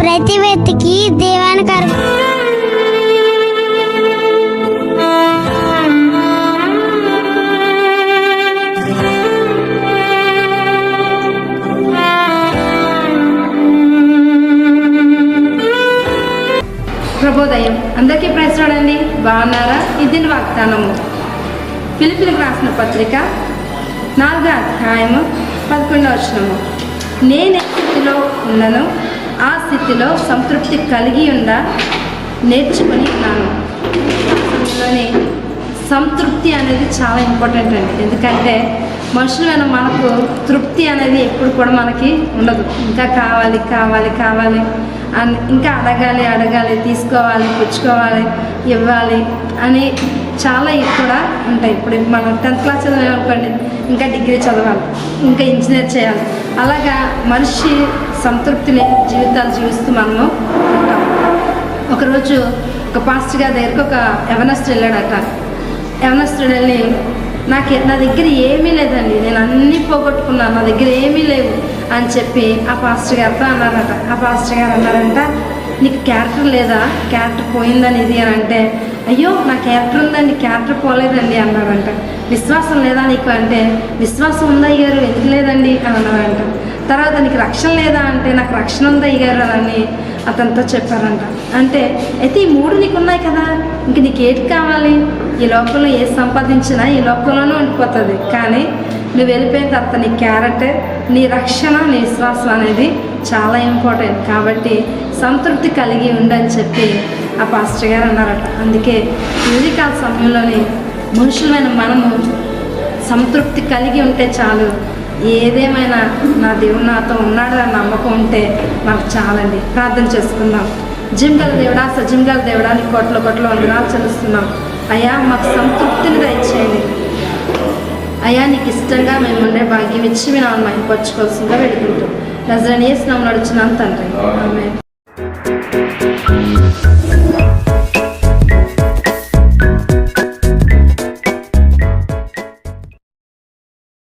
ప్రతి వ్యక్తికి దేవానికి అర్ప ప్రభోదయం అందరికీ ప్రశ్నడండి బాగున్నారా? ఇది వాగ్దానము. పిలుపులకు రాసిన పత్రిక నాలుగో అధ్యాయము పదకొండవ వచనము. నేను స్థితిలో ఉన్నను? స్థితిలో సంతృప్తి కలిగి ఉండ నేర్చుకొని ఉన్నాను. అందులోని సంతృప్తి అనేది చాలా ఇంపార్టెంట్ అండి. ఎందుకంటే మనుషులైన మనకు తృప్తి అనేది ఎప్పుడు కూడా మనకి ఉండదు. ఇంకా కావాలి కావాలి కావాలి అని ఇంకా అడగాలి అడగాలి తీసుకోవాలి పుచ్చుకోవాలి ఇవ్వాలి అని చాలా కూడా ఉంటాయి. ఇప్పుడు మనం టెన్త్ క్లాస్ చదివామనుకోండి ఇంకా డిగ్రీ చదవాలి ఇంకా ఇంజనీర్ చేయాలి. అలాగా మనిషి సంతృప్తి లేని జీవితాలు జీవిస్తూ మనము ఉంటాం. ఒకరోజు ఒక పాస్టర్ గారి దగ్గరికి ఒక యవనస్తుడు వెళ్ళాడట. యవనస్తుడు వెళ్ళి నాకు నా దగ్గర ఏమీ లేదండి నేను అన్నీ పోగొట్టుకున్నాను నా దగ్గర ఏమీ లేవు అని చెప్పి ఆ పాస్టర్ గారితో అన్నారట. ఆ పాస్టర్ గారు అన్నారంట నీకు క్యారెక్టర్ లేదా? క్యారెక్టర్ పోయిందని ఇది అని అంటే అయ్యో నా క్యారెక్టర్ ఉందండి క్యారెక్టర్ పోలేదండి అన్నారంట. విశ్వాసం లేదా నీకు? అంటే విశ్వాసం ఉందా అయ్యారు ఎందుకు లేదండి? అని అన్నారంట. తర్వాత నీకు రక్షణ లేదా అంటే నాకు రక్షణ ఉందా అయ్యారు అని అతనితో చెప్పారంట. అంటే అయితే ఈ మూడు నీకు ఉన్నాయి కదా ఇంక నీకు ఏటి కావాలి? ఈ లోకంలో ఏది సంపాదించినా ఈ లోకంలోనే ఉండిపోతుంది. కానీ నువ్వు వెళ్ళిపోయిన తర్వాత నీ క్యారెక్టర్ నీ రక్షణ నీ విశ్వాసం అనేది చాలా ఇంపార్టెంట్. కాబట్టి సంతృప్తి కలిగి ఉండని చెప్పి ఆ పాస్టర్ గారు అన్నారట. అందుకే యూరికాల సమయంలోనే మనుషులమైన మనము సంతృప్తి కలిగి ఉంటే చాలు. ఏదేమైనా నా దేవుడు నాతో ఉన్నాడు అని నమ్మకం ఉంటే మనకు చాలండి. ప్రార్థన చేసుకుందాం. జిమ్ గల దేవుడా సజిమ్ గల దేవుడా నీ కోట్ల కోట్ల వందనాలు చెల్లిస్తున్నాం. అయ్యా మాకు సంతృప్తిని దయచేయండి. అయ్యా నీకు ఇష్టంగా మేము ఉండే భాగ్యం ఇచ్చి మీ నాన్న మహిపరచుకోవాల్సిందిగా వేడుకుంటాం. నజరని వేసినాం నడుచున్నాం తండ్రి. ఆమె